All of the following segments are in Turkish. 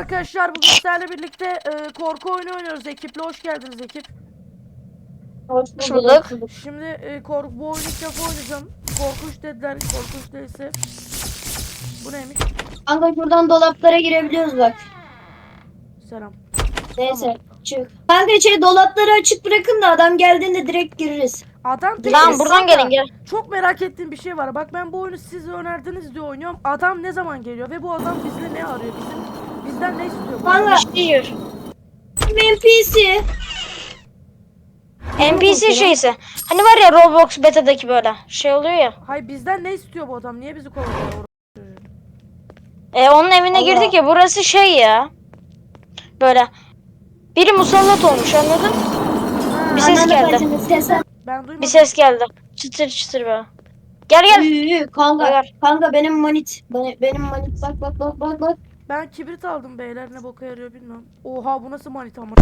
arkadaşlar bugün sizlerle birlikte e, korku oyunu oynuyoruz ekiple hoş geldiniz ekip. Hoş bulduk. Şimdi e, korku bu oyunu ilk defa oynayacağım. Korkunç dediler korkunç değilse. Bu neymiş? Kanka buradan dolaplara girebiliyoruz bak. Selam. Neyse çık. Kanka şey dolapları açık bırakın da adam geldiğinde direkt gireriz. Adam değil. Lan buradan gelin gel. Çok merak ettiğim bir şey var. Bak ben bu oyunu siz önerdiniz diye oynuyorum. Adam ne zaman geliyor ve bu adam bizle ne arıyor? Bizim bizden ne istiyor? adam? Diyor. NPC. NPC şeysi. Hani var ya Roblox beta'daki böyle şey oluyor ya. Hayır bizden ne istiyor bu adam? Niye bizi kovalıyor? E, onun evine Allah. girdik ya burası şey ya. Böyle. Biri musallat olmuş anladın? Bir ses geldi. Ben duymadım. Bir ses geldi. Çıtır çıtır böyle. Gel gel. Üü, Kanka, Beyler. kanka benim manit. Benim, benim manit bak bak bak bak bak. Ben kibrit aldım beyler ne boka yarıyor bilmem. Oha bu nasıl manita ama.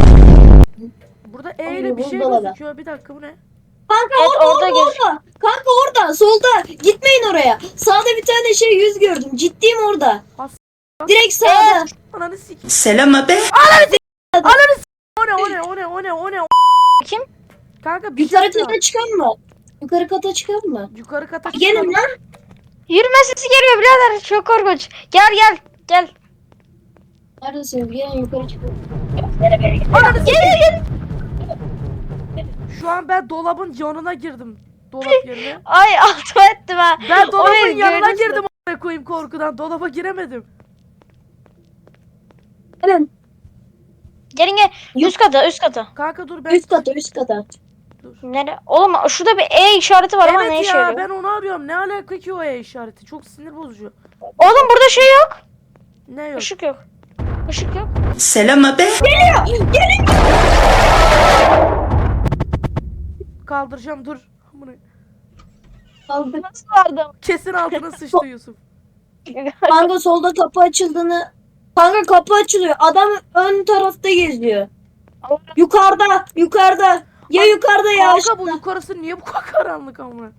Burada E ile bir şey buzdolabı. gözüküyor. Bir dakika bu ne? Kanka Evet, orada orada orada. Kanka orada solda. Gitmeyin oraya. Sağda bir tane şey yüz gördüm. Ciddiyim orada. As- Direkt sağda. Ananı sik. Selam abi. O ne o ne o ne o ne o ne? Kim? Kanka bir Yukarı şey kata çıkan mı? Yukarı kata çıkan mı? Yukarı kata Gelin çıkalım. lan. Yürüme sesi geliyor birader. Çok korkunç. Gel gel. Gel. Neredesiniz? Gelin yukarı çıkın. Ananı sik. Şu an ben dolabın yanına girdim. Dolap yerine. Ay altıma ettim ha. Ben dolabın Orayı yanına girdim a**ına koyayım korkudan. Dolaba giremedim. Gelin. Gelin gel. Üst kata üst kata. Kanka dur ben. Üst kata üst kata. Nere? Oğlum şurada bir E işareti var ama ne Evet işe ya yarıyor? ben onu arıyorum. Ne alaka ki o E işareti? Çok sinir bozucu. Oğlum burada şey yok. Ne yok? Işık yok. Işık yok. Selam abi. Kaldıracağım dur. Amına- Aldık. Nasıl vardı? Kesin altına sıçtı Yusuf. Kanka solda kapı açıldığını... Kanka kapı açılıyor. Adam ön tarafta geziyor. Yukarıda, yukarıda. Ya yukarıda ya Kanka aşağıda. bu yukarısı niye bu kadar karanlık amına?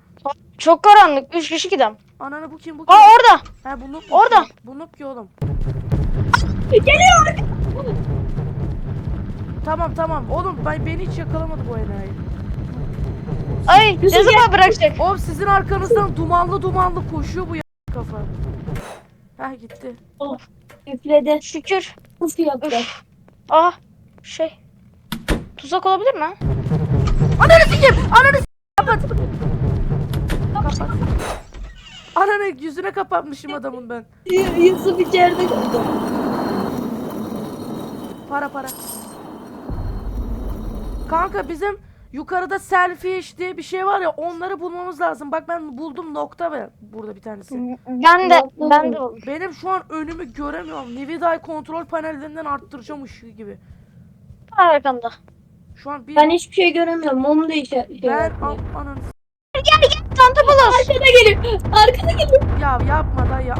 Çok karanlık. Üç kişi gidem. Ananı bu kim bu kim? Aa orada. Ha bu noob? Orada. Bu noob ki oğlum. Geliyor. Tamam tamam. Oğlum ben, beni hiç yakalamadı bu enayi. Ay Yusuf ne zaman bırakacak? Oğlum sizin arkanızdan dumanlı dumanlı koşuyor bu ya kafa. Heh gitti. Üfledi. Şükür. Uf yaptı. Üf. Aa şey. Tuzak olabilir mi? Ananı sikeyim! Ananı sikeyim! Kapat! Kapat. Ananı yüzüne kapatmışım adamın ben. Yusuf içeride kaldı. Para para. Kanka bizim yukarıda selfie iş diye bir şey var ya onları bulmamız lazım. Bak ben buldum nokta ve burada bir tanesi. Ben de ben de. Benim şu an önümü göremiyorum. Nividay kontrol panellerinden arttıracağım ışığı gibi. Arkamda. Şu an bir Ben hiçbir şey göremiyorum. Mum da işe. Şey ben an, ananı Gel gel Santa Claus. Arkada geliyor. Arkada geliyor. ya yapma da ya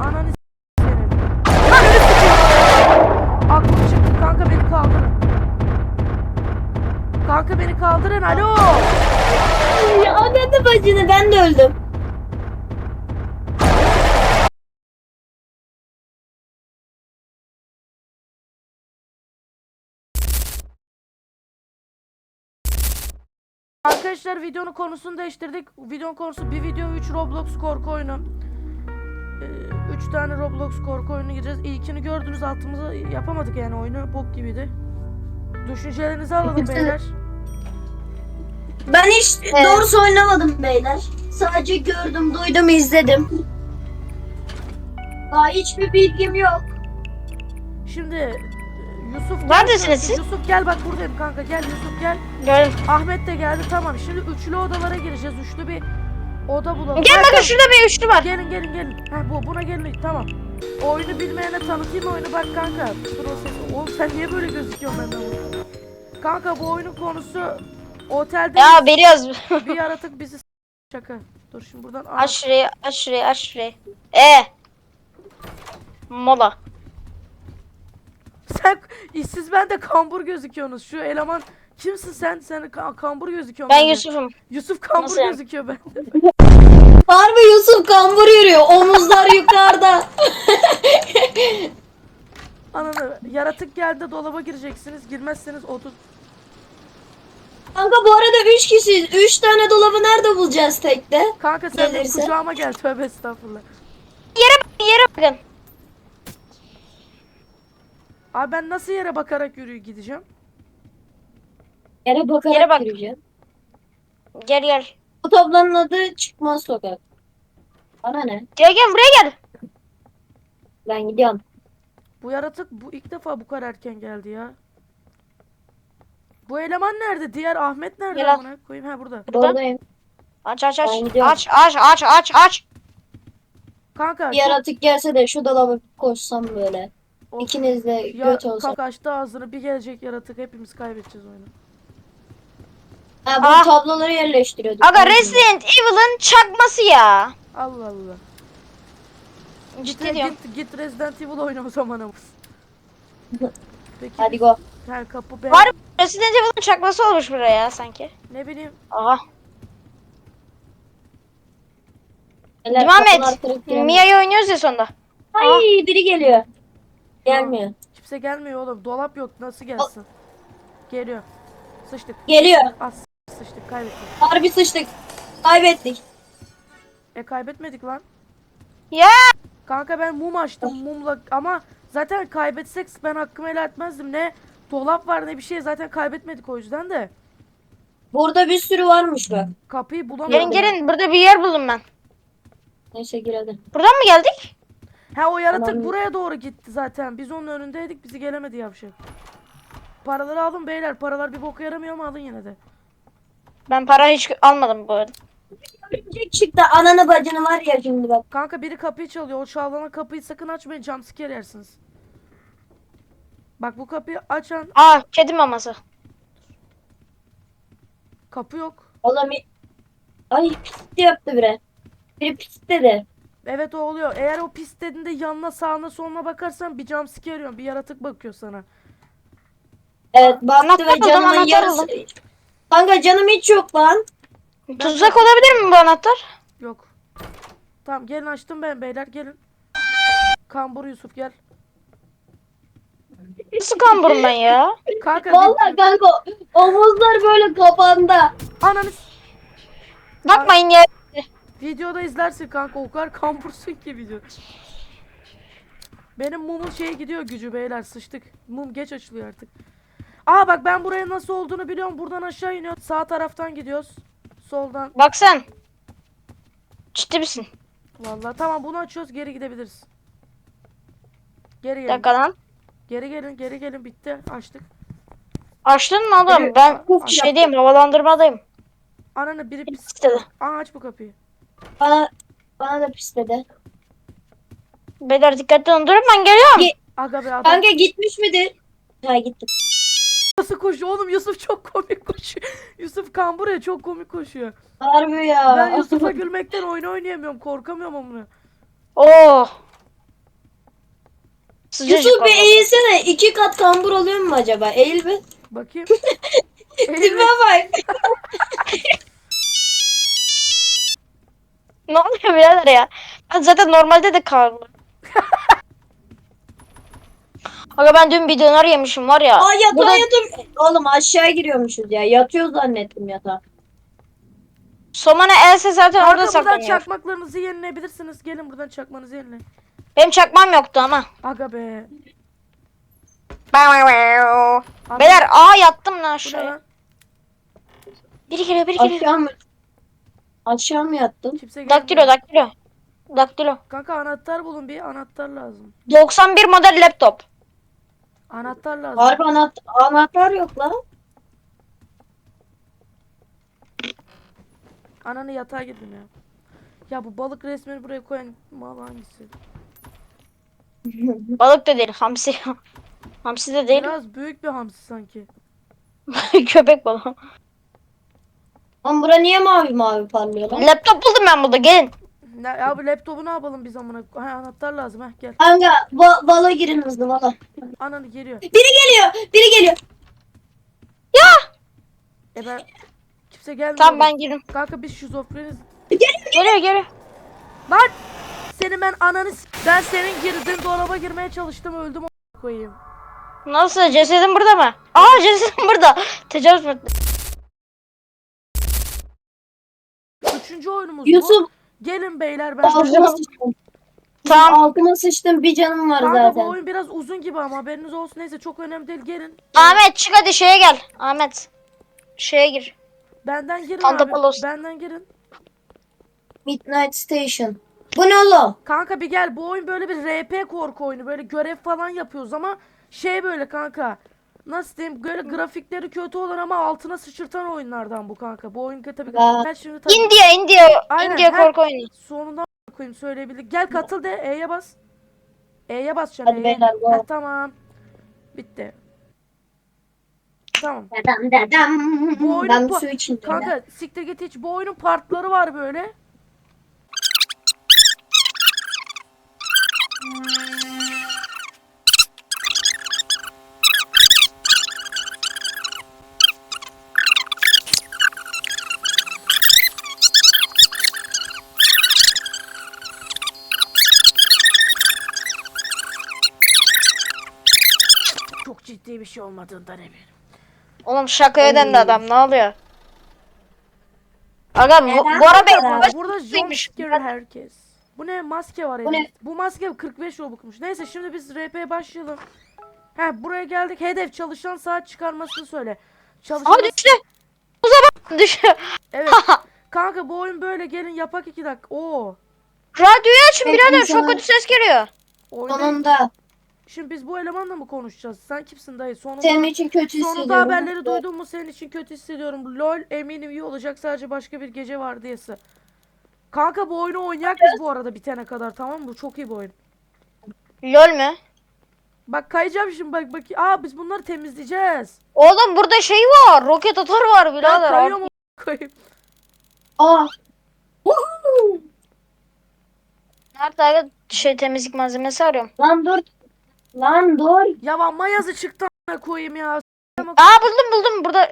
Kaldırın alo. Ya anladı bacını ben de öldüm. Arkadaşlar videonun konusunu değiştirdik. Videonun konusu bir video 3 Roblox korku oyunu. 3 tane Roblox korku oyunu gireceğiz. İlkini gördünüz altımıza yapamadık yani oyunu bok gibiydi. Düşüncelerinizi alalım beyler. Ben hiç doğrusu oynamadım beyler. Sadece gördüm, duydum, izledim. Daha hiçbir bilgim yok. Şimdi e, Yusuf gel Neredesiniz siz? Yusuf gel bak buradayım kanka gel Yusuf gel. Gördüm. Ahmet de geldi tamam. Şimdi üçlü odalara gireceğiz. Üçlü bir oda bulalım. Gel bakın şurada bir üçlü var. Gelin gelin gelin. Ha bu buna gelin. Tamam. Oyunu bilmeyene tanıtayım oyunu bak kanka. Proses. Oğlum sen niye böyle gözüküyorsun benden? Kanka bu oyunun konusu otelde Ya biliyoruz. bir yaratık bizi s- şaka. Dur şimdi buradan Aa, aç şurayı aç şurayı aç şurayı. E. Mola. Sen işsiz ben de kambur gözüküyorsunuz. Şu eleman kimsin sen? Sen ka- kambur gözüküyorsun. Ben bende. Yusuf'um. Yusuf kambur Nasıl yani? gözüküyor bende. Harbi Yusuf kambur yürüyor. Omuzlar yukarıda. Ananı yaratık geldi dolaba gireceksiniz. Girmezseniz 30 Kanka bu arada 3 kişiyiz. 3 tane dolabı nerede bulacağız tekte? Kanka sen de Gelirse? kucağıma gel. Tövbe estağfurullah. Yere bakın yere bakın. Abi ben nasıl yere bakarak yürüyüp gideceğim? Yere bakarak Yere bak. yürüyeceğim. Gel gel. Bu tablanın adı Çıkmaz Sokak. Bana ne? Gel gel buraya gel. Ben gidiyorum. Bu yaratık bu ilk defa bu kadar erken geldi ya. Bu eleman nerede? Diğer Ahmet nerede Gel al. amına koyayım? Ha burada. Buradayım. Aç aç aç. Ben gidiyorum. Aç aç aç aç aç. Kanka Bir çok- yaratık gelse de şu dolaba koşsam böyle. Of. İkiniz de ya, göt olsa. kanka açtı ağzını bir gelecek yaratık hepimiz kaybedeceğiz oyunu. Ha, bu Ah. tabloları yerleştiriyorduk. Aga Resident Evil'ın çakması ya. Allah Allah. Ciddi Git, diyorum. git, git Resident Evil oyna o zaman Amız. Peki. Hadi go. Gel kapı ben. Var Resident Evil'ın çakması olmuş buraya sanki. Ne bileyim. Aha. Eller, Devam kapılar et. kırık. Mia'yı oynuyoruz ya sonunda. Ay biri geliyor. Gelmiyor. Kimse gelmiyor oğlum. Dolap yok. Nasıl gelsin? Geliyor. Sıçtık. Geliyor. Az sıçtık. Kaybettik. Harbi sıçtık. Kaybettik. E kaybetmedik lan. Ya. Kanka ben mum açtım mumla ama zaten kaybetsek ben hakkımı helal etmezdim. Ne dolap var ne bir şey zaten kaybetmedik o yüzden de. Burada bir sürü varmış bak. Kapıyı bulamadım. Gelin gelin burada bir yer buldum ben. Neyse gir hadi. Buradan mı geldik? Ha o yaratık Tamam. buraya doğru gitti zaten. Biz onun önündeydik bizi gelemedi yavşak. Paraları alın beyler. Paralar bir boka yaramıyor ama alın yine de. Ben para hiç almadım bu arada. Örümcek çıktı. Ananı bacını var ya şimdi bak. Kanka biri kapıyı çalıyor. O çalana kapıyı sakın açmayın. Jumpscare yersiniz. Bak bu kapıyı açan Aa kedi maması. kapı yok. Oğlum Ay pis yaptı biri. Biri pis dedi. Evet o oluyor. Eğer o pis dediğinde yanına sağına soluna bakarsan bir jumpscare yiyorsun. Bir yaratık bakıyor sana. Evet baktı Anahtar ve buldum, canımın anahtar yarısı. buldum. Kanka canım hiç yok lan. Tuzak olabilir mi bu anahtar? Yok. Tamam gelin açtım ben beyler gelin. Kambur Yusuf gel. Nasıl kamburum ben ya? Kanka Vallahi kanka omuzlar böyle kafanda. ananı s- Bakmayın ya. videoda izlersin kanka o kadar kambursun ki video. Benim mumun şeye gidiyor gücü beyler sıçtık. Mum geç açılıyor artık. Aa bak ben buraya nasıl olduğunu biliyorum. Buradan aşağı iniyoruz. Sağ taraftan gidiyoruz. Soldan. Bak sen. Ciddi misin? Vallahi tamam bunu açıyoruz geri gidebiliriz. Geri Bir gelin. dakika lan. Geri gelin geri gelin bitti. Açtık. Açtın mı adam? Evet, Ben uf, şeydeyim havalandırmadayım. Ananı biri pis. İstedi. Aa aç bu kapıyı. Bana, bana da pis dedi. Beyler dikkatli olun durun ben geliyorum. Ye- Aga be adam. Kanka gitmiş midir? Ha gitti. Nasıl koşuyor oğlum Yusuf çok komik koşuyor. Yusuf kamburaya çok komik koşuyor. Harbi ya. Ben Yusuf'a gülmekten oyun oynayamıyorum. Korkamıyorum amına. Oo. Sıcacık Yusuf bir oldu. eğilsene. iki kat kambur oluyor mu acaba? Eğil bir. Bakayım. Tipe Eğilme. bak. Ne oluyor birader ya? Ben zaten normalde de karnım. Aga ben dün bir döner yemişim var ya. Aa yatağa Burada- yatır. Oğlum aşağı giriyormuşuz ya. Yatıyor zannettim yatağa. Somana else zaten orada buradan saklanıyor. çakmaklarınızı yenileyebilirsiniz. Gelin buradan çakmanızı yenile. Benim çakmam yoktu ama. Aga be. Beyler Abi, aa yattım lan bu ne aşağıya. lan? Biri geliyor biri geliyor. Aşağı mı? Aşağı mı yattın? Kimse gelmiyor. Daktilo daktilo. Daktilo. Kanka anahtar bulun bir anahtar lazım. 91 model laptop. Anahtar lazım. Harbi anahtar, anahtar yok lan. Ananı yatağa gidin ya. Ya bu balık resmini buraya koyan mal hangisi? Balık da değil hamsi. hamsi de değil. Biraz büyük bir hamsi sanki. Köpek balığı. Lan bura niye mavi mavi parlıyor lan? Laptop buldum ben burada gelin. Ne, ya bu laptopu ne yapalım biz amına? Ha anahtar lazım ha gel. Kanka ba bala girin hızlı bala. Ananı geliyor. Biri geliyor. Biri geliyor. E ben kimse gelmiyor. Tamam ben girdim. Kanka biz şizofreniz. Geliyor geliyor. Lan! Seni ben ananı s- ben senin girdiğin dolaba girmeye çalıştım öldüm o koyayım. Nasıl? Cesedin burada mı? Aa cesedin burada. Tecavüz mü? Üçüncü oyunumuz bu. Yusuf Gelin beyler ben. altıma sıçtım. Tamam. Altıma sıçtım bir canım var Kanka bu zaten. oyun biraz uzun gibi ama haberiniz olsun. Neyse çok önemli değil. Gelin. Ahmet çık hadi şeye gel. Ahmet. Şeye gir. Benden girin Pantapalos. abi. Benden girin. Midnight Station. Bu ne oğlum? Kanka bir gel. Bu oyun böyle bir RP korku oyunu. Böyle görev falan yapıyoruz ama şey böyle kanka. Nasıl diyeyim? Böyle grafikleri kötü olan ama altına sıçırtan oyunlardan bu kanka. Bu oyun tabii. Aa. Ben şimdi tabii India, India, Aynen, India her- korku oyunu. sonundan koyayım söyleyebildik. Gel katıl de E'ye bas. E'ye basacaksın Hadi E'ye. beyler, go. Heh, tamam. Bitti. Tamam. Dedem dedem. Bu oyunu ben pa- su içeyim. Kanka siktir git hiç. Bu oyunun partları var böyle. Ciddi bir şey olmadığından eminim. Oğlum şaka eden de adam ne oluyor? Aga bu, Neden bu ara bu be- kadar? Burada Neymiş? jumpscare herkes. Bu ne? Maske var Bu ne? elimizde. Bu maske 45 robukmuş. Neyse şimdi biz RP'ye başlayalım. He buraya geldik. Hedef çalışan saat çıkarmasını söyle. Çalışan Aa düştü. Uza bak düştü. Evet. Kanka bu oyun böyle gelin yapak 2 dakika. Oo. Radyoyu açın Peki, birader sana- çok kötü ses geliyor. Oyunda... Sonunda. Şimdi biz bu elemanla mı konuşacağız? Sen kimsin dayı? Sonunda, Senin için kötü hissediyorum. sonunda haberleri duydun mu? Senin için kötü hissediyorum. Lol eminim iyi olacak. Sadece başka bir gece var diyesi. Kanka bu oyunu oynayak biz bu arada bitene kadar tamam mı? Bu çok iyi bir oyun. Lol mü? Bak kayacağım şimdi bak bak. Aa biz bunları temizleyeceğiz. Oğlum burada şey var. Roket atar var Ben birader. kayıyorum a- koyayım. Aa. Woohoo! Nerede aga şey temizlik malzemesi arıyorum. Lan dur. Lan dur. Ya amma yazı çıktı a- koyayım ya. Aa buldum buldum burada.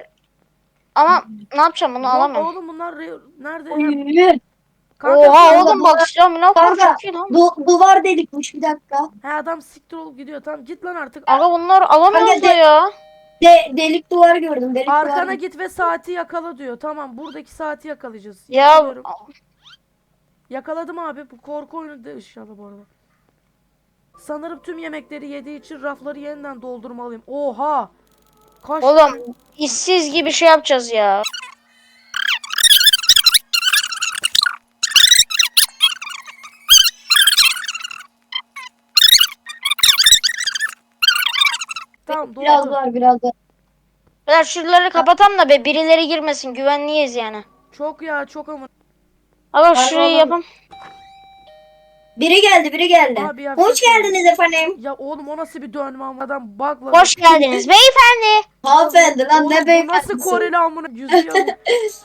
Ama ne yapacağım bunu alamam. Oğlum bunlar re- nerede? ya? Oha oğlum bak silahım ne kadar Kanka. çok iyi lan. Du duvar delikmiş bir dakika. He adam siktir olup gidiyor. Tamam git lan artık. Aga bunlar alamıyoruz Kanka da de- ya. De delik duvar gördüm. Delik Arkana duvar. git ve saati yakala diyor. Tamam buradaki saati yakalayacağız. Ya. Yakaladım abi. Bu korku oyunu da inşallah bu arada. Sanırım tüm yemekleri yediği için rafları yeniden doldurmalıyım. Oha! Kaç oğlum işsiz gibi şey yapacağız ya. Tamam doğru. Biraz var biraz var. Beyler şuraları kapatam da be birileri girmesin güvenliyiz yani. Çok ya çok ama. Var, şurayı var. Biri geldi biri geldi. Abi ya, Hoş çok- geldiniz efendim. Ya oğlum o nasıl bir dönme ama adam bug'la. Hoş geldiniz beyefendi. Hanımefendi lan Oğlum, ne beyefendisi. Nasıl Koreli amına yüzüyor. Kanka,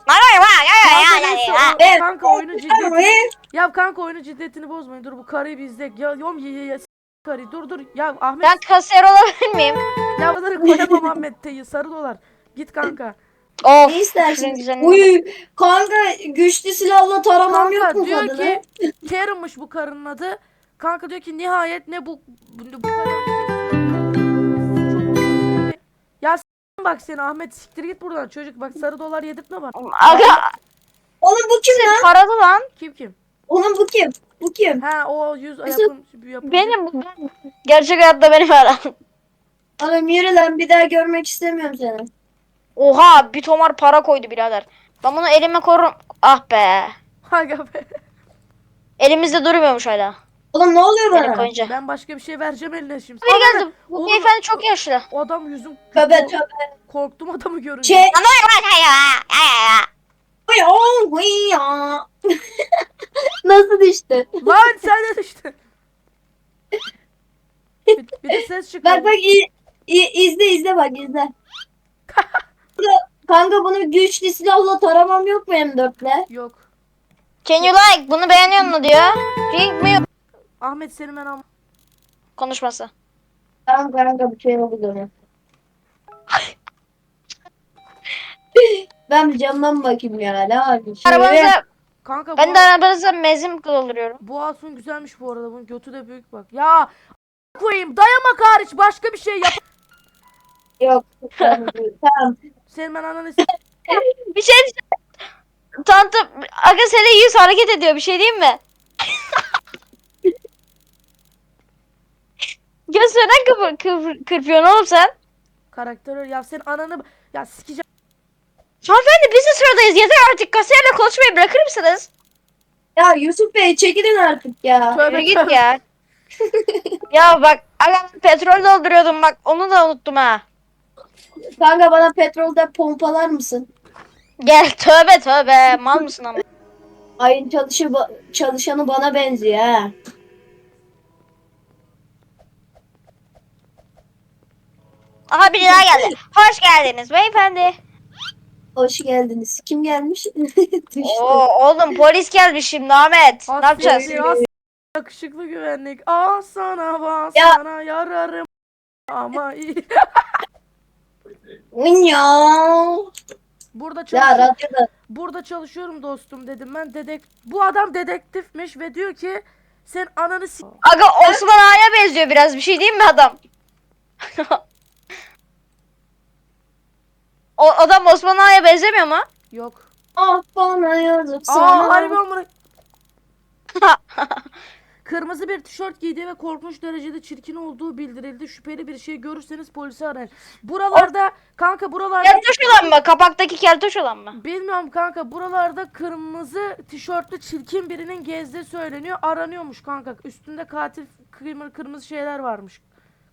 Kanka neyse, o- Evet. kanka oyunun ciddiyetini. Evet. Ya kanka oyunun ciddiyetini bozmayın. Dur bu karıyı bir izlek. Ya yom ye ye ye. s- Karıyı dur dur. Ya Ahmet Ben kasiyer olabilir miyim? ya bunları koyamam Ahmet teyi sarı dolar. Git kanka. Of. Ne şunun istersiniz? güzelliğine Uy kanka güçlü silahla taramam yok Kanka mu diyor kadını? ki Karen'mış bu karının adı. Kanka diyor ki nihayet ne bu bu, bu kadar Ya bak seni Ahmet siktir git buradan çocuk bak sarı dolar yedirtme bana. Aga Oğlum bu kim lan? paradı lan. Kim kim? Oğlum bu kim? Bu kim? Ha o yüz yapım, yapımcı. Benim bu. ben. Gerçek hayatta benim adam. Oğlum yürü lan bir daha görmek istemiyorum seni. Oha bir tomar para koydu birader. Ben bunu elime korurum. Ah be. Aga be. Elimizde durmuyormuş hala. Oğlum ne oluyor bana? koyunca. Ben başka bir şey vereceğim eline şimdi. Bir Ana, geldi. Bu oğlum, beyefendi çok yaşlı. O adam yüzüm Tövbe tövbe. korktum adamı görünce. Şey. Uy oh, uy ya. Nasıl düştü? Lan sen de düştün. bir, bir de ses çıkıyor. Bak bak i- i- izle izle bak izle. Kanka- Kanka bunu güçlü silahla taramam yok mu M4'le? Yok. Can you like? Bunu beğeniyor mu diyor. Ring mi? Ahmet seni ben am. Konuşması. Tamam kanka bir şey oldu. ben bir camdan bakayım ya. Ne var bir şey? Arabanıza, Kanka ben bu, de arabanıza mezim dolduruyorum. bu Asun güzelmiş bu arada. Bunun götü de büyük bak. Ya koyayım. Dayamak hariç başka bir şey yap. Yok. Tamam. Senin ben ananı s- Bir şey. Tantı aga seni yüz hareket ediyor bir şey diyeyim mi? Gözlerine kıpır, kıpır, kırpıyorsun oğlum sen. karakteri ya senin ananı ya sikeceğim. Hanımefendi biz de sıradayız. Yeter artık kasiyerle konuşmayı bırakır mısınız? Ya Yusuf Bey çekilin artık ya. Tövbe Yürü git tövbe. ya. ya bak aga petrol dolduruyordum bak onu da unuttum ha. Kanka bana petrolde pompalar mısın? Gel tövbe tövbe mal mısın ama? Ayın çalışı ba- çalışanı bana benziyor ha. Aha biri daha geldi. Hoş geldiniz beyefendi. Hoş geldiniz. Kim gelmiş? Oo oğlum polis gelmiş şimdi Ahmet. Ne yapacağız? Yakışıklı güvenlik. Al sana bas Ya. sana yararım. Ama iyi. Ya. Burada Ya çalışıyorum. radyoda. Burada çalışıyorum dostum dedim ben. Dedek bu adam dedektifmiş ve diyor ki sen ananı s- Aga Osman Ağa'ya benziyor biraz bir şey diyeyim mi adam? o adam Osman Ağa'ya benzemiyor mu? Yok. Ah bana yazık Aa sana. harbi amına. Kırmızı bir tişört giydiği ve korkunç derecede çirkin olduğu bildirildi. Şüpheli bir şey görürseniz polisi arayın. Buralarda kanka buralarda keltoş olan mı? Kapaktaki keltoş olan mı? bilmiyorum kanka buralarda kırmızı tişörtlü çirkin birinin gezdiği söyleniyor. Aranıyormuş kanka. Üstünde katil kırmızı, kırmızı şeyler varmış.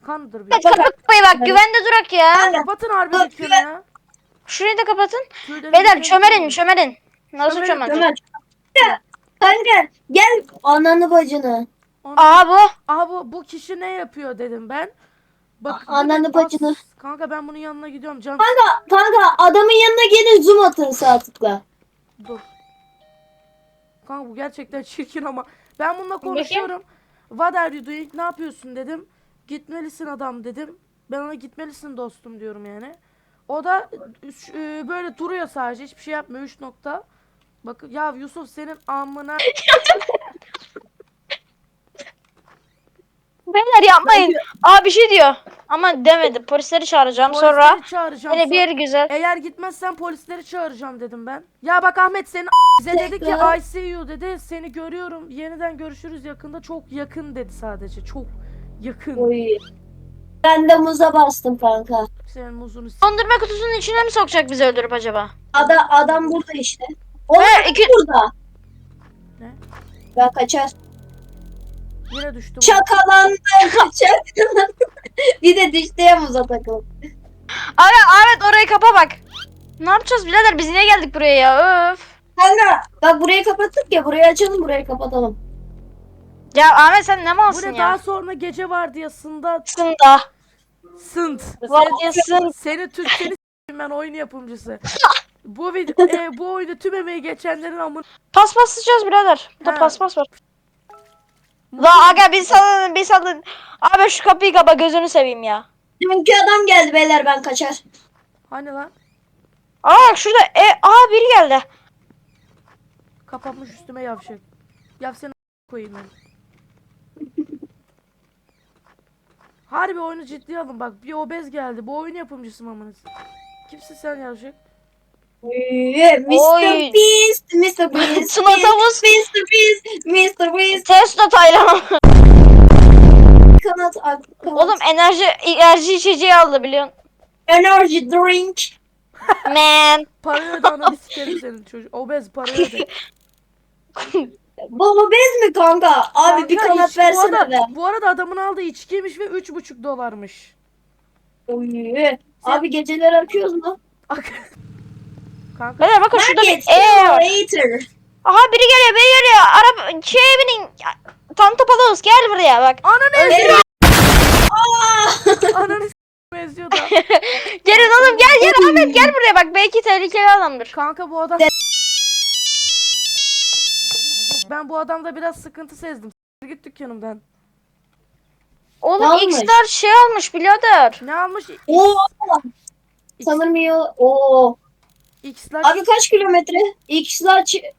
Kanıdır bir. Kapat kapıyı bak güvende durak ya. Kapatın harbi Bak, dükkanı ya. Şurayı da kapatın. Tüylerim Beyler diken diken. çömerin. Nasıl Çömerin, çömerin? Ömer. Kanka, gel ananı bacını. Aa bu. Aha bu, bu kişi ne yapıyor dedim ben. Bak A- ananı bacını. Kanka ben bunun yanına gidiyorum. Can Kanka kanka adamın yanına gelin zoom atın sağ tıkla. dur. Kanka bu gerçekten çirkin ama ben bununla konuşuyorum. What are you doing? Ne yapıyorsun dedim. Gitmelisin adam dedim. Ben ona gitmelisin dostum diyorum yani. O da e, böyle duruyor sadece hiçbir şey yapmıyor 3 nokta. Bak ya Yusuf senin amına Beyler yapmayın. Aa bir şey diyor. Ama demedi. Polisleri çağıracağım sonra. polisleri çağıracağım. Yine bir güzel. Eğer gitmezsen polisleri çağıracağım dedim ben. Ya bak Ahmet senin bize dedi ki. I see you dedi. Seni görüyorum. Yeniden görüşürüz yakında. Çok yakın dedi sadece. Çok yakın. Oy. Ben de muza bastım kanka. Senin muzunu s- Dondurma kutusunun içine mi sokacak bizi öldürüp acaba? Ada, adam burada işte. O He, iki... burada. Ne? Ben kaçar. Yine düştüm. Çakalandım. Çakalandım. bir de düştü ya muza takılıp. Abi Ahmet orayı kapa bak. Ne yapacağız birader biz niye geldik buraya ya öf. Kanka bak burayı kapattık ya burayı açalım burayı kapatalım. Ya Ahmet sen ne malsın ne ya? daha sonra gece vardiyasında Aslında. sınt. Vardiyasın. Seni Türk seni ben oyun yapımcısı. Bu video e, bu oyunu tüm emeği geçenlerin amın Paspaslayacağız birader. Burada Ha. paspas var. La aga bir salın bir salın. Abi şu kapıyı kapa gözünü seveyim ya. Çünkü adam geldi beyler ben kaçar. Hani lan? Aa şurada e aa biri geldi. Kapatmış üstüme yavşak. Yav seni a- koyayım ben. Harbi oyunu ciddiye alın bak bir obez geldi. Bu oyun yapımcısı mı amınız? Kimsin sen yavşak? Oy, Mr. Beast, Mr. Beast, Tuna tavus. Mr. Beast, Mr. Beast, Testo Taylan. kanat, kanat. Oğlum enerji enerji içeceği aldı biliyorsun. energy drink. Man. Parayı öde ananı sikerim senin çocuk. Obez parayı öde. Baba bez mi kanka? Abi bir Kanka, kanat içki- bu versene arada, be. bu arada adamın aldığı içkiymiş ve 3,5 dolarmış. Oy. Abi geceleri akıyoruz mu? Kanka Beyler bakın şurada bir E var. Aha biri geliyor biri geliyor. Araba şeye binin. Tanto Palos gel buraya bak. ananı eziyor. Aa! Ananı eziyor da. Gelin oğlum gel gel Ahmet gel buraya bak belki tehlikeli adamdır. Kanka bu adam Ben bu adamda biraz sıkıntı sezdim. S**tir Git dükkanımdan. Oğlum almış? X'ler şey almış birader. Ne almış? Oo, sanırım iyi. Oo. X'ler Abi kaç kilometre? X'ler ç-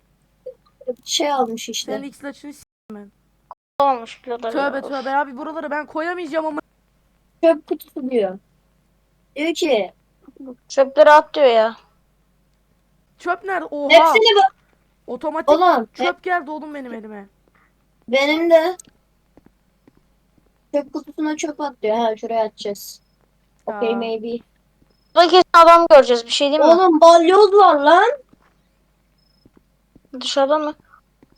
şey almış işte. Senin X laçını s**eyim ben. olmuş ya. Tövbe tövbe abi buraları ben koyamayacağım ama. Çöp kutusu diyor. Diyor ki Çöpleri at diyor ya. Çöp nerede? Oha. hepsini bak. Otomatik Oğlum hep- çöp geldi oğlum benim elime. benim de çöp kutusuna çöp at diyor. Ha şuraya atacağız. Okay maybe. Burada kesin adam göreceğiz bir şey değil mi? Oğlum balyoz var lan. Dışarıda mı?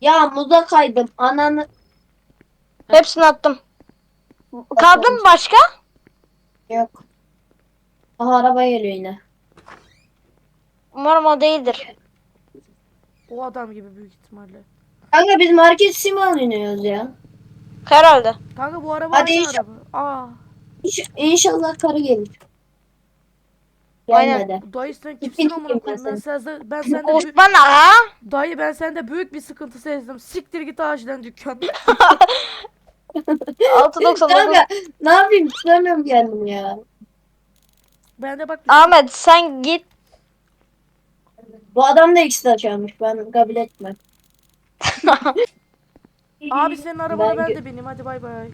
Ya muza kaydım. Ananı. Hepsini attım. Kaldı mı başka? Yok. Aha araba geliyor yine. Umarım o değildir. O adam gibi büyük ihtimalle. Kanka biz market sim oynuyoruz ya. Herhalde. Kanka bu araba Hadi aynı inşallah. araba. Aa. İnş- İnşallah karı gelir. Aynen. Gelmedi. Dayı sen kimsin amına yiyeyim koyayım? ben Ben sende ben sende büyük, Osman ha? dayı ben sende büyük bir sıkıntı sezdim. Siktir git ağaçtan dükkan. 6.99. Kanka ne yapayım tutamıyorum kendimi ya. ben de bak Ahmet sen git. Bu adam da ikisi açarmış. Ben kabul etmem. abi senin arabana ben, gö- de bineyim hadi bay bay.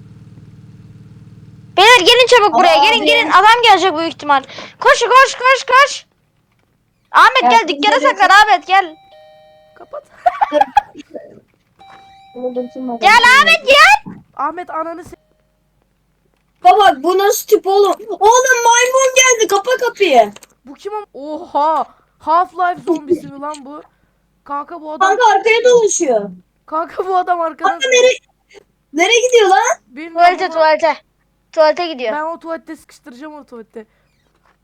Beyler gelin çabuk buraya. Gelin Abi. gelin. Adam gelecek büyük ihtimal. Koş koş koş koş. Ahmet Ya, gel dükkana saklan Ahmet gel. Kapat. Gel Ahmet gel. Ahmet ananı se- Baba bu nasıl tip oğlum? Oğlum maymun geldi. Kapa kapıyı. Bu kim am- Oha! Half-Life zombisi mi lan bu? Kanka bu adam Kanka arkaya dolaşıyor. kanka bu adam arkadan Kanka nereye? Nereye gidiyor lan? bilmiyorum Tuvalete ama tuvalete. Tuvalete gidiyor. Ben o tuvalette sıkıştıracağım o tuvalette.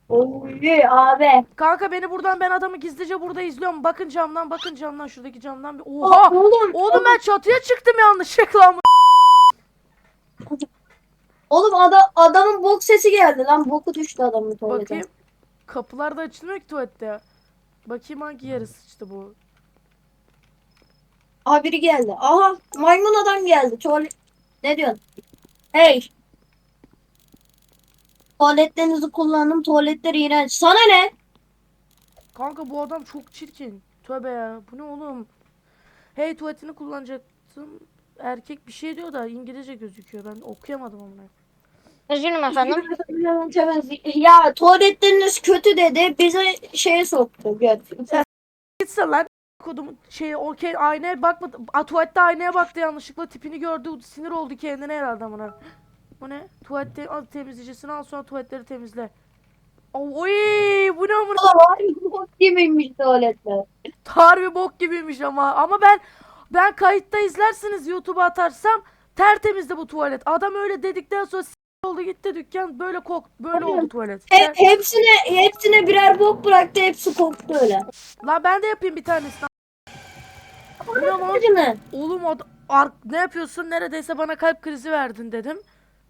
Oy abi. Kanka beni buradan ben adamı gizlice burada izliyorum. Bakın camdan bakın camdan şuradaki camdan. bir- Oha! oğlum. Oğlum ben çatıya çıktım yanlışlıkla ama. Oğlum adam, adamın bok sesi geldi lan. Boku düştü adamın tuvalete. Bakayım. Kapılar da açılmıyor ki tuvalette. Bakayım hangi yere sıçtı bu. Aha biri geldi. Aha maymun adam geldi. Tuvalet. Ne diyorsun? Hey. Tuvaletlerinizi kullandım. Tuvaletler iğrenç. Sana ne? Kanka bu adam çok çirkin. Tövbe ya. Bu ne oğlum? Hey tuvaletini kullanacaktım. Erkek bir şey diyor da İngilizce gözüküyor. Ben okuyamadım onu. Üzgünüm efendim. Ya tuvaletleriniz kötü dedi. Bize şeye soktu. Göt. Gitse lan kodum şey okey aynaya bakmadı. A, tuvalette aynaya baktı yanlışlıkla tipini gördü. Sinir oldu kendine herhalde amına. Bu ne? Tuvalette al temizleyicisini al sonra tuvaletleri temizle. Oy bu ne amına? Var bok gibiymiş tuvaletler. Harbi bok gibiymiş ama. Ama ben ben kayıtta izlersiniz YouTube'a atarsam tertemizdi bu tuvalet. Adam öyle dedikten sonra oldu gitti dükkan böyle kok böyle oldu tuvalet. He, hepsine hepsine birer bok bıraktı. Hepsi koktu öyle. Lan ben de yapayım bir tanesini. Acını. Oğlum ad- ar- ne yapıyorsun? Neredeyse bana kalp krizi verdin dedim.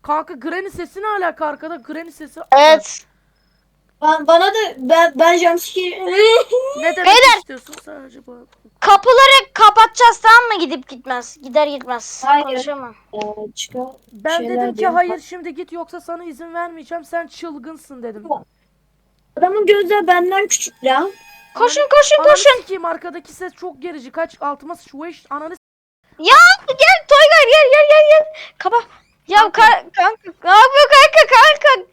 Kanka Granny sesi ne alaka arkada? Granny sesi. Evet. Ba- bana da ben ben jumpscare Ne demek Beyler! istiyorsun sadece bu? Kapıları kapatacağız tamam mı gidip gitmez. Gider gitmez. Hayır. Konuşamam. Ee, çıkar. Ben şeyler dedim ki hayır şimdi git yoksa sana izin vermeyeceğim. Sen çılgınsın dedim. Adamın gözleri benden küçük lan. Koşun koşun Ananı koşun. sikeyim arkadaki ses çok gerici. Kaç altıma sıçmış. Ananı s- Ya gel Toygar gel gel gel gel. Kapa. Ya ka kanka ne yapıyor kanka kanka.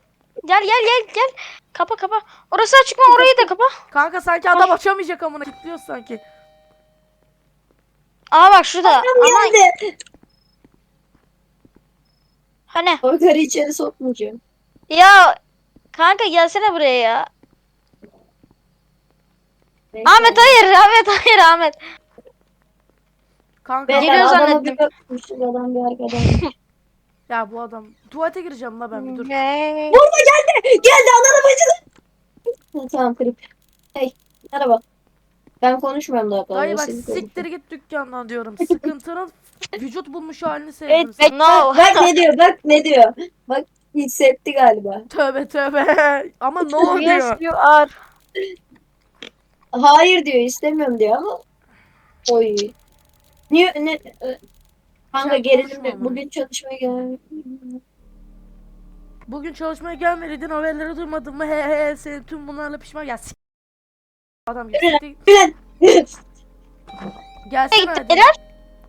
Gel gel gel gel. Kapa kapa. Orası açık mı orayı da kapa. Kanka sanki adam açamayacak amına. Kilitliyor sanki. Aa bak şurada. Adam Ama geldi. hani. Toygar'ı içeri sokmayacağım. Ya kanka gelsene buraya ya. Neyse. Ahmet hayır Ahmet hayır Ahmet. Kanka Geliyor zannettim. adam bir arkadan. ya bu adam. Tuvalete gireceğim la ben bir dur. Ne? Burada geldi. Geldi ananı bacını. Tamam klip. Hey merhaba. Ben konuşmuyorum daha fazla. Dayı bak siz siktir git dükkandan diyorum. Sıkıntının vücut bulmuş halini sevdim. Evet, no. Bak ne diyor bak ne diyor. Bak hissetti galiba. Tövbe tövbe. Ama ne o Yes diyor. you are. Hayır diyor istemiyorum diyor ama. Oy. Niye ne? Kanka Sen gerilim konuşma bugün çalışmaya gel. Bugün çalışmaya gelmeliydin haberleri duymadın mı? He he senin tüm bunlarla pişman. Ya s- Adam gel. Yürü. siktir- Gülen. Gelsene hadi. Beyler.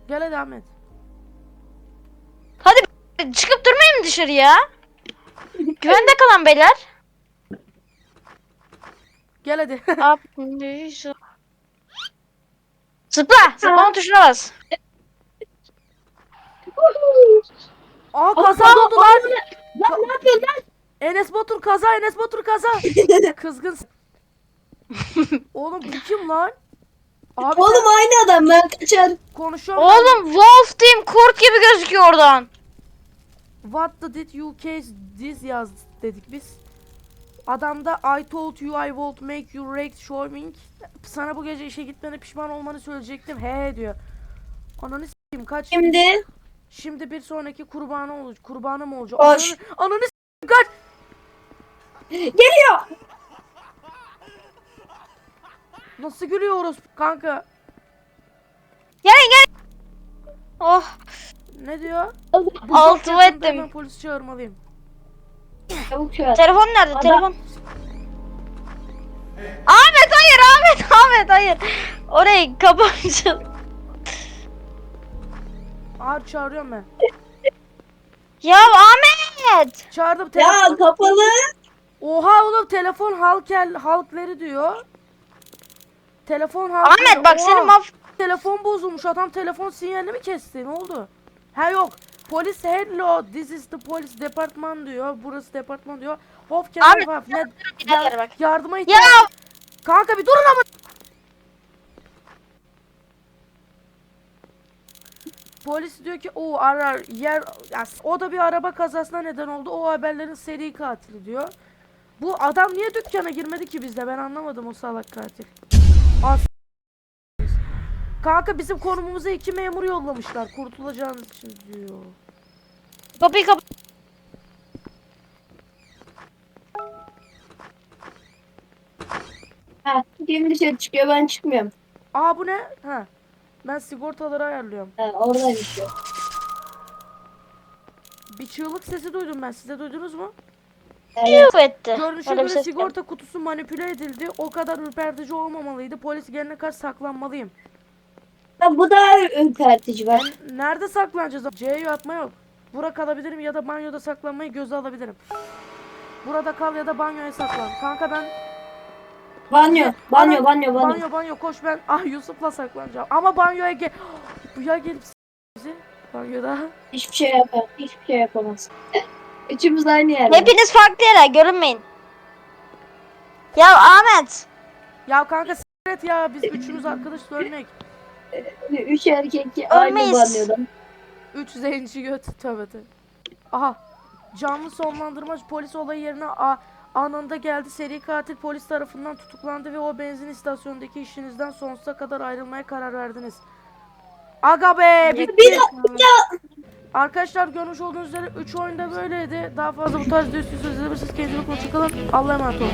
Gel hadi Ahmet. Hadi çıkıp durmayın mı dışarıya? Güvende kalan beyler. Gel hadi. Zıpla. Zıplama tuşuna bas. Aa kaza Aa, oldu lan. Lan ne yapıyorsun lan? Enes Batur kaza Enes Batur kaza. Kızgınsın. Oğlum bu kim lan? Abi Oğlum aynı adam ben kaçar. sen konuşuyorum. ben. Oğlum Wolf Team kurt gibi gözüküyor oradan. What the did you case this yaz dedik biz. Adam da I told you I would make you wrecked showing. Sana bu gece işe gitmene pişman olmanı söyleyecektim. He diyor. Ananı s**eyim kaç. Şimdi Şimdi bir sonraki kurbanı olacak. Kurbanı mı olacak? Koş. Ananı, ananı kaç. geliyor. Nasıl gülüyoruz kanka? Gelin gelin. Oh Ne diyor? altıma Yakında ettim. Hemen polis çağırmalıyım. Çabuk. Telefon nerede? Adam- Telefon. Ahmet hayır Ahmet Ahmet hayır. Orayı kapatacağım. Ağır çağırıyorum ben. Ya Ahmet. Çağırdım telefon. Ya kapalı. Oha oğlum telefon halkel halkleri diyor. Telefon halkleri. Ahmet bak Oha. seni maf... Telefon bozulmuş. Adam telefon sinyalini mi kesti? Ne oldu? Ha yok. Polis hello. This is the police department diyor. Burası departman diyor. Hof can Ahmet, help? Ne? Ya- yardıma Ya ihtiyaç. Kanka bir durun ama. Polis diyor ki o arar yer ya, o da bir araba kazasına neden oldu. O haberlerin seri katili diyor. Bu adam niye dükkana girmedi ki bizde? Ben anlamadım o salak katil. As Kanka bizim konumumuza iki memur yollamışlar kurtulacağınız için diyor. kapıyı kap... Ha, kim dışarı çıkıyor ben çıkmıyorum. Aa bu ne? Ha. Ben sigortaları ayarlıyorum. Ha, oradaymış o. Bir çığlık sesi duydum ben. Siz de duydunuz mu? Evet. Etti. Görünüşe Öyle bir göre ses sigorta kutusu manipüle edildi. O kadar ürpertici olmamalıydı. Polis gelene kadar saklanmalıyım. Ha, bu da ürpertici bak. Nerede saklanacağız? C'ye atma yok. Bura kalabilirim ya da banyoda saklanmayı göze alabilirim. Burada kal ya da banyoya saklan. Kanka ben Banyo, banyo, Ana- banyo, banyo. banyo banyo koş ben ah Yusuf'la saklanacağım. Ama banyoya gel. Bu ya gelip bizi banyoda. Hiçbir şey yapamaz. Hiçbir şey yapamaz. Üçümüz aynı yerde. Hepiniz farklı yere görünmeyin. Ya Ahmet. Ya kanka s- et ya biz üçümüz arkadaş ölmek. Üç erkek aynı Ölmeyiz. banyodan. Üç zenci göt tövbe tövbe. Aha. Canlı sonlandırma polis olay yerine a, anında geldi. Seri katil polis tarafından tutuklandı ve o benzin istasyonundaki işinizden sonsuza kadar ayrılmaya karar verdiniz. Aga be bitti. Bir dakika. Arkadaşlar görmüş olduğunuz üzere 3 oyunda böyleydi. Daha fazla bu tarz video istiyorsanız izleyebilirsiniz. Kendinize. Hoşçakalın. Allah'a emanet olun.